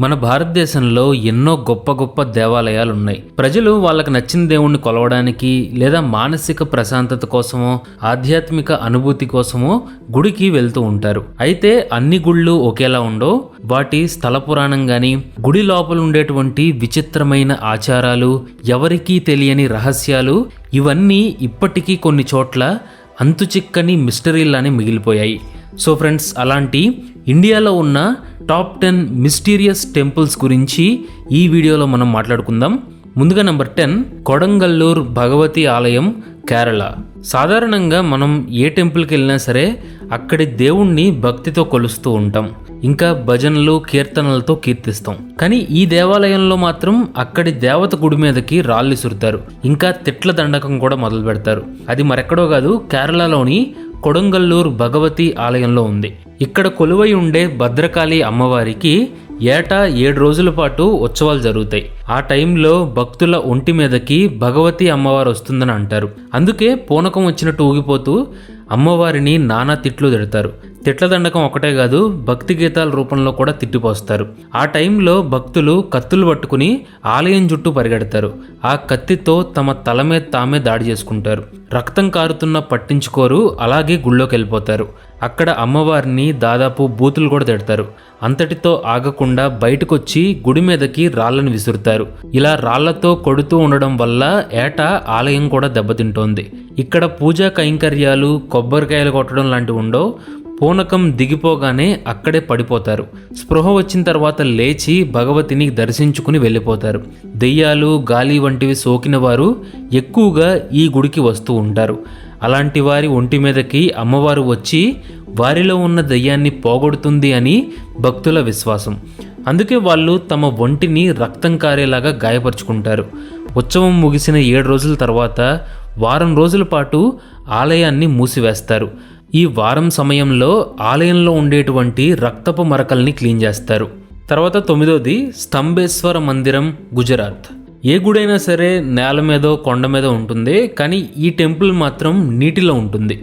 మన భారతదేశంలో ఎన్నో గొప్ప గొప్ప దేవాలయాలు ఉన్నాయి ప్రజలు వాళ్ళకి నచ్చిన దేవుణ్ణి కొలవడానికి లేదా మానసిక ప్రశాంతత కోసమో ఆధ్యాత్మిక అనుభూతి కోసమో గుడికి వెళ్తూ ఉంటారు. అయితే అన్ని గుళ్ళు ఒకేలా ఉండో వాటి స్థల పురాణం గాని గుడి లోపల ఉండేటువంటి విచిత్రమైన ఆచారాలు ఎవరికీ తెలియని రహస్యాలు ఇవన్నీ ఇప్పటికీ కొన్ని చోట్ల అంతుచిక్కని మిస్టరీలానే మిగిలిపోయాయి. సో ఫ్రెండ్స్ అలాంటి ఇండియాలో ఉన్న టాప్ టెన్ మిస్టీరియస్ టెంపుల్స్ గురించి ఈ వీడియోలో మనం మాట్లాడుకుందాం. ముందుగా నెంబర్ టెన్ కొడంగల్లూర్ భగవతి ఆలయం కేరళ. సాధారణంగా మనం ఏ టెంపుల్కి వెళ్ళినా సరే అక్కడి దేవుణ్ణి భక్తితో కొలుస్తూ ఉంటాం. ఇంకా భజనలు కీర్తనలతో కీర్తిస్తాం. కానీ ఈ దేవాలయంలో మాత్రం అక్కడి దేవత గుడి మీదకి రాళ్ళు విసురుతారు ఇంకా తిట్ల దండకం కూడా మొదలు పెడతారు అది మరెక్కడో కాదు కేరళలోని కొడంగల్లూరు భగవతి ఆలయంలో ఉంది. ఇక్కడ కొలువై ఉండే భద్రకాళి అమ్మవారికి ఏటా ఏడు రోజుల పాటు ఉత్సవాలు జరుగుతాయి. ఆ టైంలో భక్తుల ఒంటి మీదకి భగవతి అమ్మవారు వస్తుందని అంటారు. అందుకే పూనకం వచ్చినట్టు ఊగిపోతూ అమ్మవారిని నానా తిట్లు తిడతారు. తిట్ల దండకం ఒకటే కాదు భక్తి గీతాల రూపంలో కూడా తిట్టిపోస్తారు. ఆ టైంలో భక్తులు కత్తులు పట్టుకుని ఆలయం చుట్టూ పరిగెడతారు. ఆ కత్తితో తమ తల మీద తామే దాడి చేసుకుంటారు. రక్తం కారుతున్న పట్టించుకోరు అలాగే గుళ్ళోకి వెళ్ళిపోతారు. అక్కడ అమ్మవారిని దాదాపు బూతులు కూడా తిడతారు. అంతటితో ఆగకుండా బయటకొచ్చి గుడి మీదకి రాళ్ళను విసురుతారు. ఇలా రాళ్ళతో కొడుతూ ఉండడం వల్ల ఏటా ఆలయం కూడా దెబ్బతింటోంది. ఇక్కడ పూజా కైంకర్యాలు కొబ్బరికాయలు కొట్టడం లాంటివి ఉండవు. పూనకం దిగిపోగానే అక్కడే పడిపోతారు. స్పృహ వచ్చిన తర్వాత లేచి భగవతిని దర్శించుకుని వెళ్ళిపోతారు. దెయ్యాలు గాలి వంటివి సోకిన వారు ఎక్కువగా ఈ గుడికి వస్తూ ఉంటారు. అలాంటి వారి ఒంటి మీదకి అమ్మవారు వచ్చి వారిలో ఉన్న దయ్యాన్ని పోగొడుతుంది అని భక్తుల విశ్వాసం. అందుకే వాళ్ళు తమ ఒంటిని రక్తం కారేలాగా గాయపరుచుకుంటారు. ఉత్సవం ముగిసిన ఏడు రోజుల తర్వాత వారం రోజుల పాటు ఆలయాన్ని మూసివేస్తారు. ఈ వారం సమయంలో ఆలయంలో ఉండేటువంటి రక్తపు మరకల్ని క్లీన్ చేస్తారు. తర్వాత తొమ్మిదోది స్తంభేశ్వర మందిరం గుజరాత్. ఏ గుడైనా సరే నేల మీదో కొండ మీద ఉంటుంది కానీ ఈ టెంపుల్ మాత్రం నీటిలో ఉంటుంది.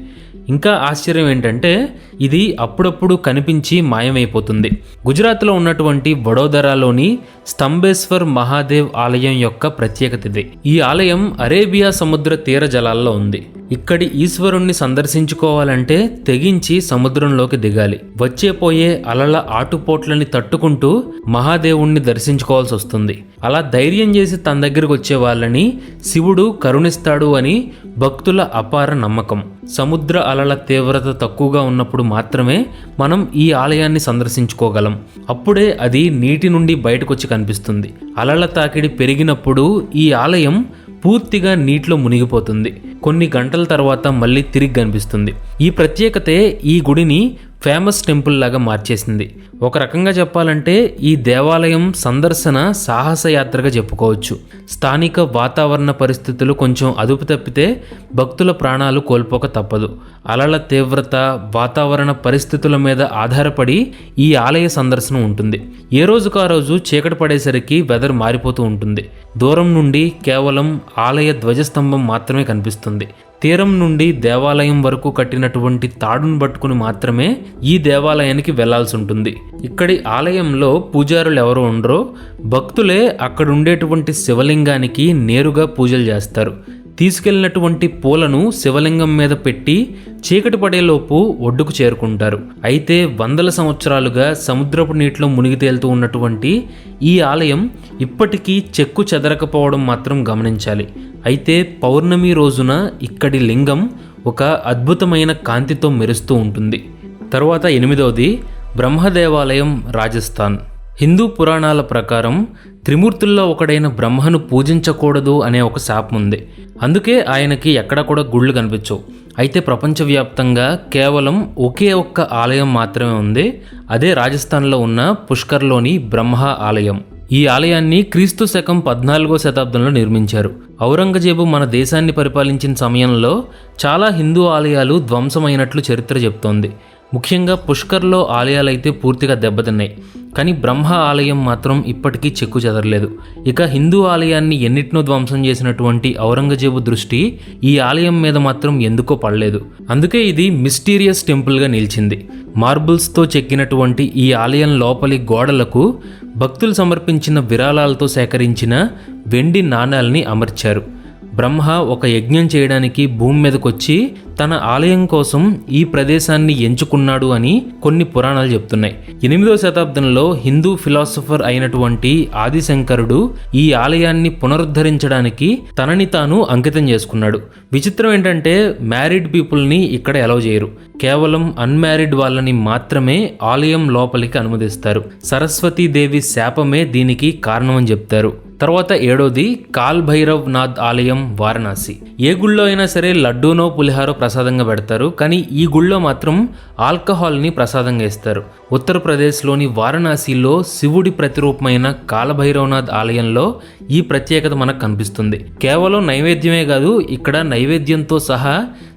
ఇంకా ఆశ్చర్యం ఏంటంటే ఇది అప్పుడప్పుడు కనిపించి మాయమైపోతుంది. గుజరాత్లో ఉన్నటువంటి వడోదరాలోని స్తంభేశ్వర్ మహాదేవ్ ఆలయం యొక్క ప్రత్యేకత ఇది. ఈ ఆలయం అరేబియా సముద్ర తీర జలాల్లో ఉంది. ఇక్కడి ఈశ్వరుణ్ణి సందర్శించుకోవాలంటే తెగించి సముద్రంలోకి దిగాలి. వచ్చే పోయే అలల ఆటుపోట్లని తట్టుకుంటూ మహాదేవుణ్ణి దర్శించుకోవాల్సి వస్తుంది. అలా ధైర్యం చేసి తన దగ్గరకు వచ్చే వాళ్ళని శివుడు కరుణిస్తాడు అని భక్తుల అపార నమ్మకం. సముద్ర అలల తీవ్రత తక్కువగా ఉన్నప్పుడు మాత్రమే మనం ఈ ఆలయాన్ని సందర్శించుకోగలం. అప్పుడే అది నీటి నుండి బయటకొచ్చి కనిపిస్తుంది. అలల తాకిడి పెరిగినప్పుడు ఈ ఆలయం పూర్తిగా నీటిలో మునిగిపోతుంది. కొన్ని గంటల తర్వాత మళ్ళీ తిరిగి కనిపిస్తుంది. ఈ ప్రత్యేకతే ఈ గుడిని ఫేమస్ టెంపుల్ లాగా మార్చేసింది. ఒక రకంగా చెప్పాలంటే ఈ దేవాలయం సందర్శన సాహసయాత్రగా చెప్పుకోవచ్చు. స్థానిక వాతావరణ పరిస్థితులు కొంచెం అదుపు తప్పితే భక్తుల ప్రాణాలు కోల్పోక తప్పదు. అలల తీవ్రత వాతావరణ పరిస్థితుల మీద ఆధారపడి ఈ ఆలయ సందర్శన ఉంటుంది. ఏ రోజుకు ఆ రోజు చీకటి పడేసరికి వెదర్ మారిపోతూ ఉంటుంది. దూరం నుండి కేవలం ఆలయ ధ్వజస్తంభం మాత్రమే కనిపిస్తుంది. తీరం నుండి దేవాలయం వరకు కట్టినటువంటి తాడును పట్టుకుని మాత్రమే ఈ దేవాలయానికి వెళ్ళాల్సి ఉంటుంది. ఇక్కడి ఆలయంలో పూజారులు ఎవరు ఉండరో భక్తులే అక్కడ ఉండేటువంటి శివలింగానికి నేరుగా పూజలు చేస్తారు. తీసుకెళ్ళినటువంటి పూలను శివలింగం మీద పెట్టి చీకటి పడేలోపు ఒడ్డుకు చేరుకుంటారు. అయితే వందల సంవత్సరాలుగా సముద్రపు నీటిలో మునిగి తేలుతూ ఉన్నటువంటి ఈ ఆలయం ఇప్పటికీ చెక్కు చెదరకపోవడం మాత్రం గమనించాలి. అయితే పౌర్ణమి రోజున ఇక్కడి లింగం ఒక అద్భుతమైన కాంతితో మెరుస్తూ ఉంటుంది. తర్వాత ఎనిమిదవది బ్రహ్మదేవాలయం రాజస్థాన్. హిందూ పురాణాల ప్రకారం త్రిమూర్తుల్లో ఒకడైన బ్రహ్మను పూజించకూడదు అనే ఒక శాపం ఉంది. అందుకే ఆయనకి ఎక్కడ కూడా గుళ్ళు కనిపించవు. అయితే ప్రపంచవ్యాప్తంగా కేవలం ఒకే ఒక్క ఆలయం మాత్రమే ఉంది. అదే రాజస్థాన్లో ఉన్న పుష్కర్లోని బ్రహ్మ ఆలయం. ఈ ఆలయాన్ని క్రీస్తు శకం పద్నాలుగో శతాబ్దంలో నిర్మించారు. ఔరంగజేబు మన దేశాన్ని పరిపాలించిన సమయంలో చాలా హిందూ ఆలయాలు ధ్వంసమైనట్లు చరిత్ర చెప్తోంది. ముఖ్యంగా పుష్కర్లో ఆలయాలైతే పూర్తిగా దెబ్బతిన్నాయి. కానీ బ్రహ్మ ఆలయం మాత్రం ఇప్పటికీ చెక్కు చెదరలేదు. ఇక హిందూ ఆలయాన్ని ఎన్నిటినో ధ్వంసం చేసినటువంటి ఔరంగజేబు దృష్టి ఈ ఆలయం మీద మాత్రం ఎందుకో పడలేదు. అందుకే ఇది మిస్టీరియస్ టెంపుల్గా నిలిచింది. మార్బుల్స్తో చెక్కినటువంటి ఈ ఆలయం లోపలి గోడలకు భక్తులు సమర్పించిన విరాళాలతో సేకరించిన వెండి నాణాల్ని అమర్చారు. బ్రహ్మ ఒక యజ్ఞం చేయడానికి భూమి మీదకొచ్చి తన ఆలయం కోసం ఈ ప్రదేశాన్ని ఎంచుకున్నాడు అని కొన్ని పురాణాలు చెప్తున్నాయి. ఎనిమిదవ శతాబ్దంలో హిందూ ఫిలాసఫర్ అయినటువంటి ఆదిశంకరుడు ఈ ఆలయాన్ని పునరుద్ధరించడానికి తనని తాను అంకితం చేసుకున్నాడు. విచిత్రం ఏంటంటే మ్యారీడ్ పీపుల్ని ఇక్కడ అలౌ చేయరు. కేవలం అన్మ్యారీడ్ వాళ్ళని మాత్రమే ఆలయం లోపలికి అనుమతిస్తారు. సరస్వతీదేవి శాపమే దీనికి కారణమని చెప్తారు. తర్వాత ఏడోది కాల్ భైరవ్ నాథ్ ఆలయం వారణాసి. ఏ గుళ్ళో అయినా సరే లడ్డూనో పులిహారో ప్రసాదంగా పెడతారు. కానీ ఈ గుళ్ళో మాత్రం ఆల్కహాల్ని ప్రసాదంగా ఇస్తారు. ఉత్తరప్రదేశ్లోని వారణాసిలో శివుడి ప్రతిరూపమైన కాలభైరవనాథ్ ఆలయంలో ఈ ప్రత్యేకత మనకు కనిపిస్తుంది. కేవలం నైవేద్యమే కాదు ఇక్కడ నైవేద్యంతో సహా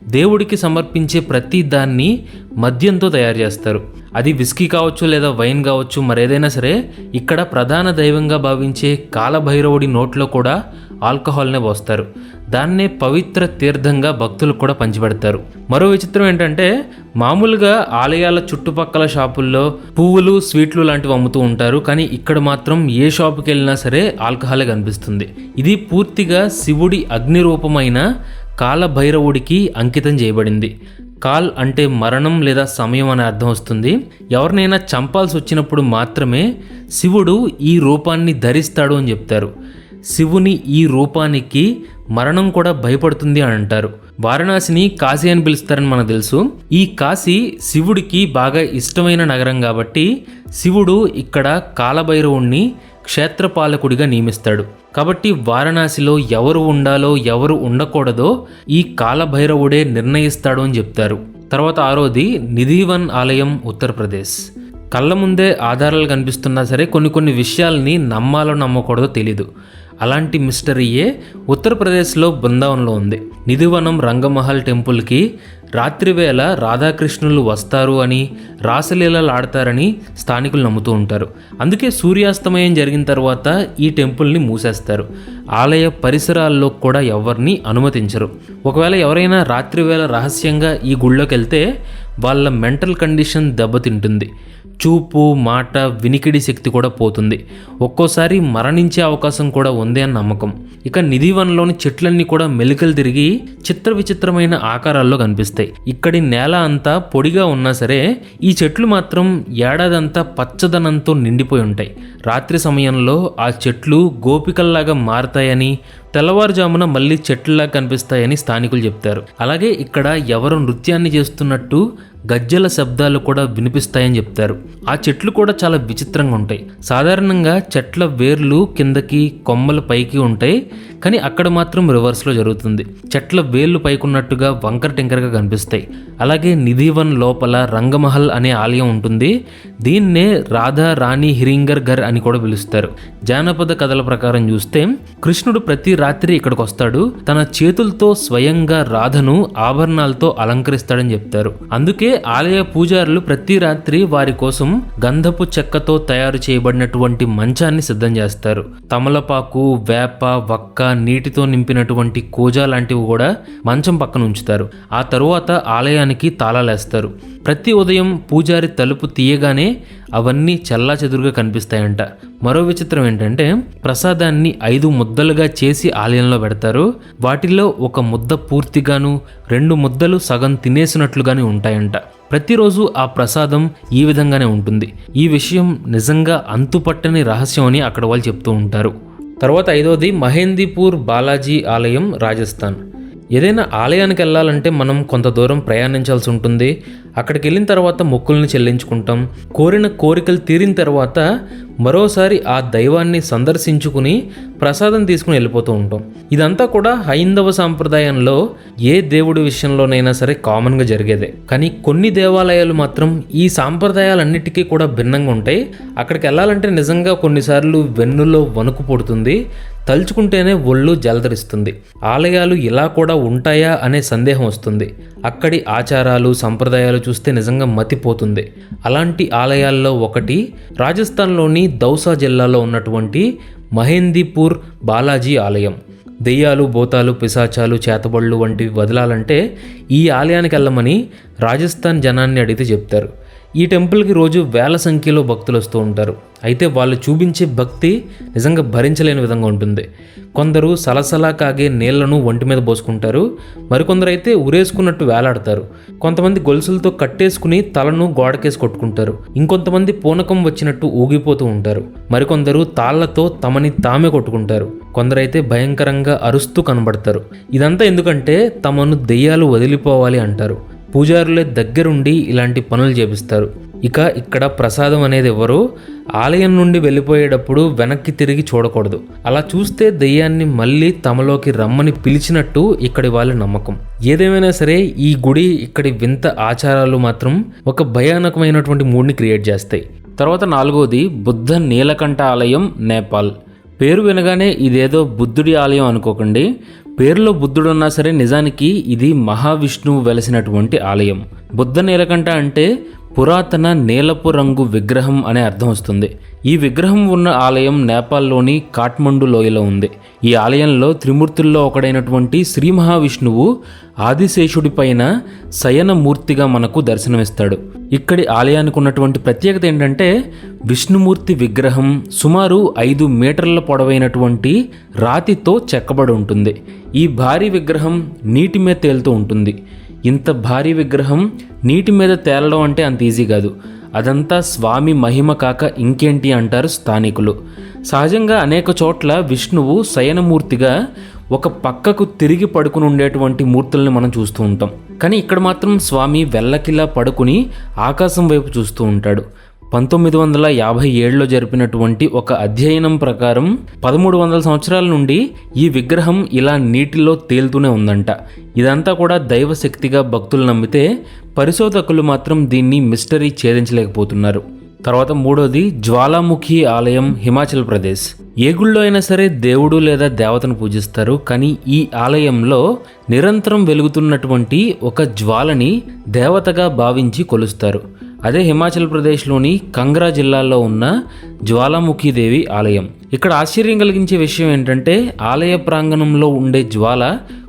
దేవుడికి సమర్పించే ప్రతి దాన్ని మద్యంతో తయారు చేస్తారు. అది విస్కీ కావచ్చు లేదా వైన్ కావచ్చు మరేదైనా సరే ఇక్కడ ప్రధాన దైవంగా భావించే కాలభైరవుడి నోట్లో కూడా ఆల్కహాల్నే పోస్తారు. దాన్నే పవిత్ర తీర్థంగా భక్తులు కూడా పంచిపెడతారు. మరో విచిత్రం ఏంటంటే మామూలుగా ఆలయాల చుట్టుపక్కల షాపుల్లో పువ్వులు స్వీట్లు లాంటివి అమ్ముతూ ఉంటారు కానీ ఇక్కడ మాత్రం ఏ షాపుకి వెళ్ళినా సరే ఆల్కహాలే కనిపిస్తుంది. ఇది పూర్తిగా శివుడి అగ్ని రూపమైన కాలభైరవుడికి అంకితం చేయబడింది. కాల్ అంటే మరణం లేదా సమయం అనే అర్థం వస్తుంది. ఎవరినైనా చంపాల్సి వచ్చినప్పుడు మాత్రమే శివుడు ఈ రూపాన్ని ధరిస్తాడు అని చెప్తారు. శివుని ఈ రూపానికి మరణం కూడా భయపడుతుంది అని అంటారు. వారణాసిని కాశీ అని పిలుస్తారని మనకు తెలుసు. ఈ కాశీ శివుడికి బాగా ఇష్టమైన నగరం కాబట్టి శివుడు ఇక్కడ కాలభైరవుణ్ణి క్షేత్రపాలకుడిగా నియమిస్తాడు. కాబట్టి వారణాసిలో ఎవరు ఉండాలో ఎవరు ఉండకూడదో ఈ కాలభైరవుడే నిర్ణయిస్తాడు అని చెప్తారు. తర్వాత ఆరోది నిధివన్ ఆలయం ఉత్తరప్రదేశ్ కళ్ళ ముందే ఆధారాలు కనిపిస్తున్నా సరే కొన్ని కొన్ని విషయాల్ని నమ్మాలో నమ్మకూడదో తెలీదు. అలాంటి మిస్టరీయే ఉత్తరప్రదేశ్లో బృందావనంలో ఉంది. నిధివనం రంగమహల్ టెంపుల్కి రాత్రివేళ రాధాకృష్ణులు వస్తారు అని రాసలీలలాడతారని స్థానికులు నమ్ముతూ ఉంటారు. అందుకే సూర్యాస్తమయం జరిగిన తర్వాత ఈ టెంపుల్ని మూసేస్తారు. ఆలయ పరిసరాల్లో కూడా ఎవరిని అనుమతించరు. ఒకవేళ ఎవరైనా రాత్రివేళ రహస్యంగా ఈ గుళ్ళోకి వెళ్తే వాళ్ళ మెంటల్ కండిషన్ దెబ్బతింటుంది. చూపు మాట వినికిడి శక్తి కూడా పోతుంది. ఒక్కోసారి మరణించే అవకాశం కూడా ఉంది అని నమ్మకం. ఇక నిధివనంలోని చెట్లన్నీ కూడా మెలికలు తిరిగి చిత్ర విచిత్రమైన ఆకారాల్లో కనిపిస్తాయి. ఇక్కడి నేల అంతా పొడిగా ఉన్నా సరే ఈ చెట్లు మాత్రం ఏడాదంతా పచ్చదనంతో నిండిపోయి ఉంటాయి. రాత్రి సమయంలో ఆ చెట్లు గోపికల్లాగా మారతాయని తెల్లవారుజామున మళ్ళీ చెట్లలా కనిపిస్తాయని స్థానికులు చెప్తారు. అలాగే ఇక్కడ ఎవరు నృత్యాన్ని చేస్తున్నట్టు గజ్జల శబ్దాలు కూడా వినిపిస్తాయని చెప్తారు. ఆ చెట్లు కూడా చాలా విచిత్రంగా ఉంటాయి. సాధారణంగా చెట్ల వేర్లు కిందకి కొమ్మలు పైకి ఉంటాయి కానీ అక్కడ మాత్రం రివర్స్లో జరుగుతుంది. చెట్ల వేర్లు పైకున్నట్టుగా వంకర టింకరగా కనిపిస్తాయి. అలాగే నిధివన్ లోపల రంగమహల్ అనే ఆలయం ఉంటుంది. దీన్నే రాధా రాణి హిరింగర్ గర్ అని కూడా పిలుస్తారు. జానపద కథల ప్రకారం చూస్తే కృష్ణుడు ప్రతి రాత్రి ఇక్కడికి వస్తాడు తన చేతులతో స్వయంగా రాధను ఆభరణాలతో అలంకరిస్తాడని చెప్తారు. అందుకే ఆలయ పూజారులు ప్రతి రాత్రి వారి కోసం గంధపు చెక్కతో తయారు చేయబడినటువంటి మంచాన్ని సిద్ధం చేస్తారు. తమలపాకు వేప వక్క నీటితో నింపినటువంటి కూజా లాంటివి కూడా మంచం పక్కన ఉంచుతారు. ఆ తరువాత ఆలయానికి తాళాలేస్తారు ప్రతి ఉదయం పూజారి తలుపు తీయగానే అవన్నీ చల్లా చెదురుగా కనిపిస్తాయంట. మరో విచిత్రం ఏంటంటే ప్రసాదాన్ని ఐదు ముద్దలుగా చేసి ఆలయంలో పెడతారు. వాటిల్లో ఒక ముద్ద పూర్తిగాను రెండు ముద్దలు సగం తినేసినట్లుగానే ఉంటాయంట. ప్రతిరోజు ఆ ప్రసాదం ఈ విధంగానే ఉంటుంది. ఈ విషయం నిజంగా అంతుపట్టని రహస్యం అని అక్కడ వాళ్ళు చెప్తూ ఉంటారు. తర్వాత ఐదవది మహేందీపూర్ బాలాజీ ఆలయం రాజస్థాన్. ఏదైనా ఆలయానికి వెళ్ళాలంటే మనం కొంత దూరం ప్రయాణించాల్సి ఉంటుంది. అక్కడికి వెళ్ళిన తర్వాత మొక్కుల్ని చెల్లించుకుంటాం. కోరిన కోరికలు తీరిన తర్వాత మరోసారి ఆ దైవాన్ని సందర్శించుకుని ప్రసాదం తీసుకుని వెళ్ళిపోతూ ఉంటాం. ఇదంతా కూడా హైందవ సాంప్రదాయంలో ఏ దేవుడి విషయంలోనైనా సరే కామన్గా జరిగేదే. కానీ కొన్ని దేవాలయాలు మాత్రం ఈ సాంప్రదాయాలన్నిటికీ కూడా భిన్నంగా ఉంటాయి. అక్కడికి వెళ్ళాలంటే నిజంగా కొన్నిసార్లు వెన్నులో వణుకు పుడుతుంది. తలుచుకుంటేనే ఒళ్ళు జలధరిస్తుంది ఆలయాలు ఇలా కూడా ఉంటాయా అనే సందేహం వస్తుంది. అక్కడి ఆచారాలు సంప్రదాయాలు చూస్తే నిజంగా మతిపోతుంది. అలాంటి ఆలయాల్లో ఒకటి రాజస్థాన్లోని దౌసా జిల్లాలో ఉన్నటువంటి మహేందీపూర్ బాలాజీ ఆలయం. దెయ్యాలు భూతాలు పిశాచాలు చేతబళ్ళు వంటివి వదలాలంటే ఈ ఆలయానికి వెళ్ళమని రాజస్థాన్ జనాన్ని అడిగితే చెప్తారు. ఈ టెంపుల్కి రోజు వేల సంఖ్యలో భక్తులు వస్తూ ఉంటారు. అయితే వాళ్ళు చూపించే భక్తి నిజంగా భరించలేని విధంగా ఉంటుంది. కొందరు సలసలా కాగే నీళ్ళను ఒంటి మీద పోసుకుంటారు. మరికొందరు అయితే ఉరేసుకున్నట్టు వేలాడతారు. కొంతమంది గొలుసులతో కట్టేసుకుని తలను గోడకేసి కొట్టుకుంటారు. ఇంకొంతమంది పూనకం వచ్చినట్టు ఊగిపోతూ ఉంటారు. మరికొందరు తాళ్ళతో తమని తామే కొట్టుకుంటారు. కొందరైతే భయంకరంగా అరుస్తూ కనబడతారు. ఇదంతా ఎందుకంటే తమను దెయ్యాలు వదిలిపోవాలి అంటారు. పూజారులే దగ్గరుండి ఇలాంటి పనులు చేపిస్తారు. ఇక ఇక్కడ ప్రసాదం అనేది ఎవరు? ఆలయం నుండి వెళ్ళిపోయేటప్పుడు వెనక్కి తిరిగి చూడకూడదు. అలా చూస్తే దెయ్యాన్ని మళ్ళీ తమలోకి రమ్మని పిలిచినట్టు ఇక్కడి వాళ్ళ నమ్మకం. ఏదేమైనా సరే ఈ గుడి ఇక్కడి వింత ఆచారాలు మాత్రం ఒక భయానకమైనటువంటి మూడ్ని క్రియేట్ చేస్తాయి. తర్వాత నాలుగోది బుద్ధ నీలకంఠ ఆలయం నేపాల్. పేరు వినగానే ఇదేదో బుద్ధుడి ఆలయం అనుకోకండి. పేరులో బుద్ధుడు ఉన్నా సరే నిజానికి ఇది మహావిష్ణువు వెలసినటువంటి ఆలయం. బుద్ధ నీలకంఠ అంటే పురాతన నీలపు రంగు విగ్రహం అనే అర్థం వస్తుంది. ఈ విగ్రహం ఉన్న ఆలయం నేపాల్లోని కాఠ్మండు లోయలో ఉంది. ఈ ఆలయంలో త్రిమూర్తుల్లో ఒకడైనటువంటి శ్రీ మహావిష్ణువు ఆదిశేషుడి పైన శయనమూర్తిగా మనకు దర్శనమిస్తాడు. ఇక్కడి ఆలయానికి ఉన్నటువంటి ప్రత్యేకత ఏంటంటే విష్ణుమూర్తి విగ్రహం సుమారు ఐదు మీటర్ల పొడవైనటువంటి రాతితో చెక్కబడి ఉంటుంది. ఈ భారీ విగ్రహం నీటి మీద తేలుతూ ఉంటుంది. ఇంత భారీ విగ్రహం నీటి మీద తేలడం అంటే అంత ఈజీ కాదు. అదంతా స్వామి మహిమ కాక ఇంకేంటి అంటారు స్థానికులు. సహజంగా అనేక చోట్ల విష్ణువు శయనమూర్తిగా ఒక పక్కకు తిరిగి పడుకుని ఉండేటువంటి మూర్తుల్ని మనం చూస్తూ ఉంటాం. కానీ ఇక్కడ మాత్రం స్వామి వెల్లకిలా పడుకుని ఆకాశం వైపు చూస్తూ ఉంటాడు. పంతొమ్మిది వందల యాభై ఏడులో జరిపినటువంటి ఒక అధ్యయనం ప్రకారం పదమూడు వందల సంవత్సరాల నుండి ఈ విగ్రహం ఇలా నీటిలో తేలుతూనే ఉందంట. ఇదంతా కూడా దైవశక్తిగా భక్తులు నమ్మితే పరిశోధకులు మాత్రం దీన్ని మిస్టరీ ఛేదించలేకపోతున్నారు. తర్వాత మూడోది జ్వాలాముఖి ఆలయం హిమాచల్ ప్రదేశ్. ఏ గుళ్ళో అయినా సరే దేవుడు లేదా దేవతను పూజిస్తారు కానీ ఈ ఆలయంలో నిరంతరం వెలుగుతున్నటువంటి ఒక జ్వాలని దేవతగా భావించి కొలుస్తారు. అదే హిమాచల్ ప్రదేశ్లోని కంగ్రా జిల్లాలో ఉన్న జ్వాలాముఖి దేవి ఆలయం. ఇక్కడ ఆశ్చర్యం కలిగించే విషయం ఏంటంటే ఆలయ ప్రాంగణంలో ఉండే జ్వాల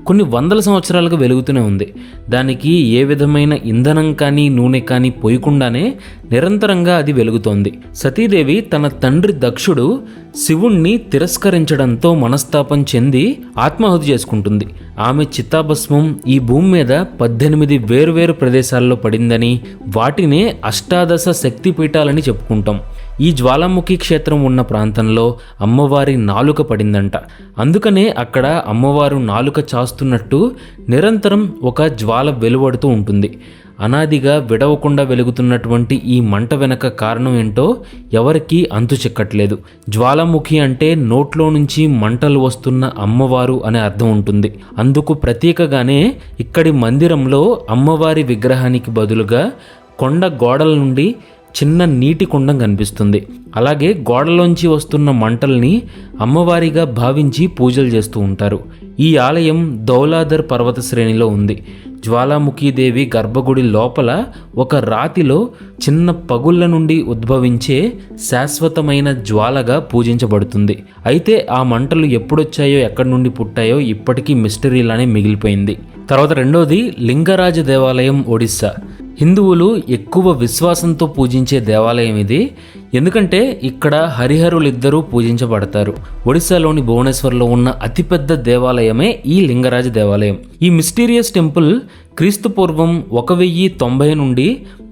కొన్ని వందల సంవత్సరాలుగా వెలుగుతూనే ఉంది. దానికి ఏ విధమైన ఇంధనం కానీ నూనె కానీ పోయకుండానే నిరంతరంగా అది వెలుగుతోంది. సతీదేవి తన తండ్రి దక్షుడు శివుణ్ణి తిరస్కరించడంతో మనస్తాపం చెంది ఆత్మాహుతి చేసుకుంటుంది. ఆమె చిత్తాభస్మం ఈ భూమి మీద పద్దెనిమిది వేరువేరు ప్రదేశాల్లో పడిందని వాటినే అష్టాదశ శక్తిపీఠాలని చెప్పుకుంటాం. ఈ జ్వాలాముఖి క్షేత్రం ఉన్న ప్రాంతంలో అమ్మవారి నాలుక పడిందంట. అందుకనే అక్కడ అమ్మవారు నాలుక చాస్తున్నట్టు నిరంతరం ఒక జ్వాల వెలువడుతూ ఉంటుంది. అనాదిగా విడవకుండా వెలుగుతున్నటువంటి ఈ మంట వెనక కారణం ఏంటో ఎవరికీ అంతు చిక్కట్లేదు. జ్వాలాముఖి అంటే నోట్లో నుంచి మంటలు వస్తున్న అమ్మవారు అనే అర్థం ఉంటుంది. అందుకు ప్రత్యేకగానే ఇక్కడి మందిరంలో అమ్మవారి విగ్రహానికి బదులుగా కొండ గోడల నుండి చిన్న నీటి కుండం కనిపిస్తుంది. అలాగే గోడలోంచి వస్తున్న మంటల్ని అమ్మవారిగా భావించి పూజలు చేస్తూ ఉంటారు. ఈ ఆలయం దౌలాదర్ పర్వత శ్రేణిలో ఉంది. జ్వాలాముఖీదేవి గర్భగుడి లోపల ఒక రాతిలో చిన్న పగుళ్ళ నుండి ఉద్భవించే శాశ్వతమైన జ్వాలగా పూజించబడుతుంది. అయితే ఆ మంటలు ఎప్పుడొచ్చాయో ఎక్కడి నుండి పుట్టాయో ఇప్పటికీ మిస్టరీలానే మిగిలిపోయింది. తర్వాత రెండోది లింగరాజ దేవాలయం ఒడిస్సా. హిందువులు ఎక్కువ విశ్వాసంతో పూజించే దేవాలయం ఇది. ఎందుకంటే ఇక్కడ హరిహరులిద్దరూ పూజించబడతారు. ఒడిశాలోని భువనేశ్వర్లో ఉన్న అతిపెద్ద దేవాలయమే ఈ లింగరాజ దేవాలయం. ఈ మిస్టీరియస్ టెంపుల్ క్రీస్తు పూర్వం ఒక వెయ్యి తొంభై నుండి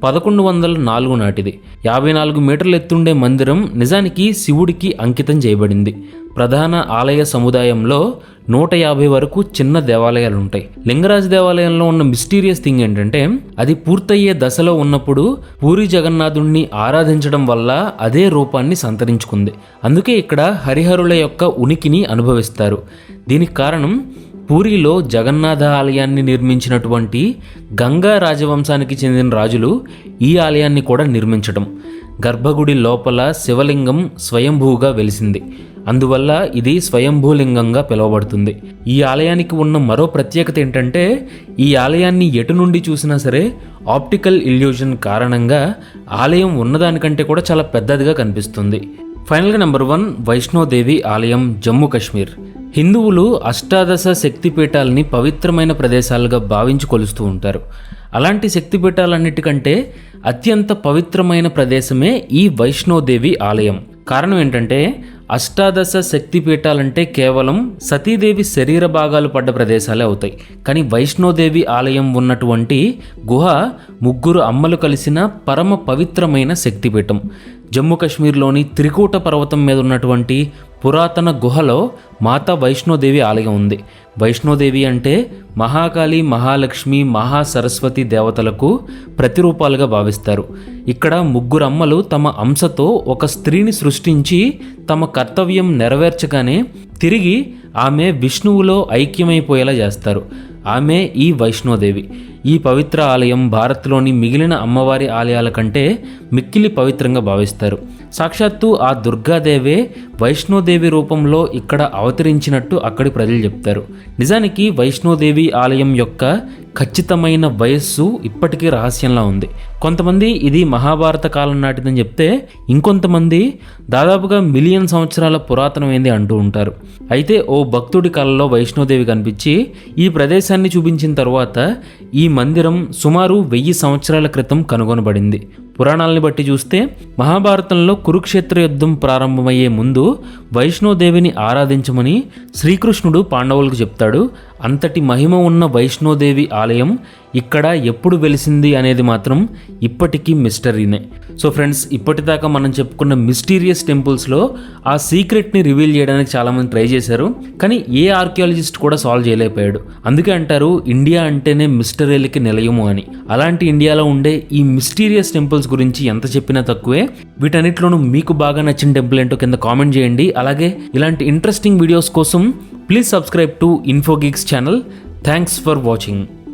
పదకొండు వందల నాలుగు నాటిది. యాభై నాలుగు మీటర్ల ఎత్తుండే మందిరం నిజానికి శివుడికి అంకితం చేయబడింది. ప్రధాన ఆలయ సముదాయంలో నూట యాభై వరకు చిన్న దేవాలయాలు ఉంటాయి లింగరాజ దేవాలయంలో ఉన్న మిస్టీరియస్ థింగ్ ఏంటంటే అది పూర్తయ్యే దశలో ఉన్నప్పుడు పూరి జగన్నాథుణ్ణి ఆరాధించడం వల్ల అదే రూపాన్ని సంతరించుకుంది. అందుకే ఇక్కడ హరిహరుల యొక్క ఉనికిని అనుభవిస్తారు. దీనికి కారణం పూరిలో జగన్నాథ ఆలయాన్ని నిర్మించినటువంటి గంగా రాజవంశానికి చెందిన రాజులు ఈ ఆలయాన్ని కూడా నిర్మించడం గర్భగుడి లోపల శివలింగం స్వయంభూగా వెలిసింది. అందువల్ల ఇది స్వయంభూలింగంగా పిలువబడుతుంది. ఈ ఆలయానికి ఉన్న మరో ప్రత్యేకత ఏంటంటే ఈ ఆలయాన్ని ఎటు నుండి చూసినా సరే ఆప్టికల్ ఇల్యూజన్ కారణంగా ఆలయం ఉన్నదానికంటే కూడా చాలా పెద్దదిగా కనిపిస్తుంది. ఫైనల్గా నెంబర్ వన్ వైష్ణోదేవి ఆలయం జమ్మూ కాశ్మీర్. హిందువులు అష్టాదశ శక్తిపీఠాలని పవిత్రమైన ప్రదేశాలుగా భావించి కొలుస్తూ ఉంటారు. అలాంటి శక్తిపీఠాలన్నిటికంటే అత్యంత పవిత్రమైన ప్రదేశమే ఈ వైష్ణోదేవి ఆలయం. కారణం ఏంటంటే అష్టాదశ శక్తిపీఠాలంటే కేవలం సతీదేవి శరీర భాగాలు పడ్డ ప్రదేశాలే అవుతాయి. కానీ వైష్ణోదేవి ఆలయం ఉన్నటువంటి గుహ ముగ్గురు అమ్మలు కలిసిన పరమ పవిత్రమైన శక్తిపీఠం. జమ్మూ కాశ్మీర్లోని త్రికూట పర్వతం మీద ఉన్నటువంటి పురాతన గుహలో మాతా వైష్ణోదేవి ఆలయం ఉంది. వైష్ణోదేవి అంటే మహాకాళి మహాలక్ష్మి మహాసరస్వతి దేవతలకు ప్రతిరూపాలుగా భావిస్తారు. ఇక్కడ ముగ్గురు అమ్మలు తమ అంశతో ఒక స్త్రీని సృష్టించి తమ కర్తవ్యం నెరవేర్చగానే తిరిగి ఆమె విష్ణువులో ఐక్యమైపోయేలా చేస్తారు. ఆమె ఈ వైష్ణోదేవి. ఈ పవిత్ర ఆలయం భారత్లోని మిగిలిన అమ్మవారి ఆలయాల కంటే మిక్కిలి పవిత్రంగా భావిస్తారు. సాక్షాత్తు ఆ దుర్గాదేవే వైష్ణోదేవి రూపంలో ఇక్కడ అవతరించినట్టు అక్కడి ప్రజలు చెప్తారు. నిజానికి వైష్ణోదేవి ఆలయం యొక్క ఖచ్చితమైన వయస్సు ఇప్పటికీ రహస్యంలా ఉంది. కొంతమంది ఇది మహాభారత కాలం నాటిదని చెప్తే ఇంకొంతమంది దాదాపుగా మిలియన్ సంవత్సరాల పురాతనమైంది అంటూ ఉంటారు. అయితే ఓ భక్తుడి కళలో వైష్ణోదేవి కనిపించి ఈ ప్రదేశాన్ని చూపించిన తర్వాత ఈ మందిరం సుమారు వెయ్యి సంవత్సరాల క్రితం కనుగొనబడింది. పురాణాలను బట్టి చూస్తే మహాభారతంలో కురుక్షేత్ర యుద్ధం ప్రారంభమయ్యే ముందు వైష్ణోదేవిని ఆరాధించమని శ్రీకృష్ణుడు పాండవులకు చెప్తాడు. అంతటి మహిమ ఉన్న వైష్ణోదేవి ఆలయం ఇక్కడ ఎప్పుడు వెలిసింది అనేది మాత్రం ఇప్పటికీ మిస్టరీనే. సో ఫ్రెండ్స్ ఇప్పటిదాకా మనం చెప్పుకున్న మిస్టీరియస్ టెంపుల్స్లో ఆ సీక్రెట్ని రివీల్ చేయడానికి చాలామంది ట్రై చేశారు. కానీ ఏ ఆర్కియాలజిస్ట్ కూడా సాల్వ్ చేయలేకపోయాడు. అందుకే అంటారు ఇండియా అంటేనే మిస్టరీలకి నిలయము అని. అలాంటి ఇండియాలో ఉండే ఈ మిస్టీరియస్ టెంపుల్స్ గురించి ఎంత చెప్పినా తక్కువే. వీటన్నిటిలోనూ మీకు బాగా నచ్చిన టెంపుల్ ఏంటో కింద కామెంట్ చేయండి. అలాగే ఇలాంటి ఇంట్రెస్టింగ్ వీడియోస్ కోసం please subscribe to Infogix channel thanks for watching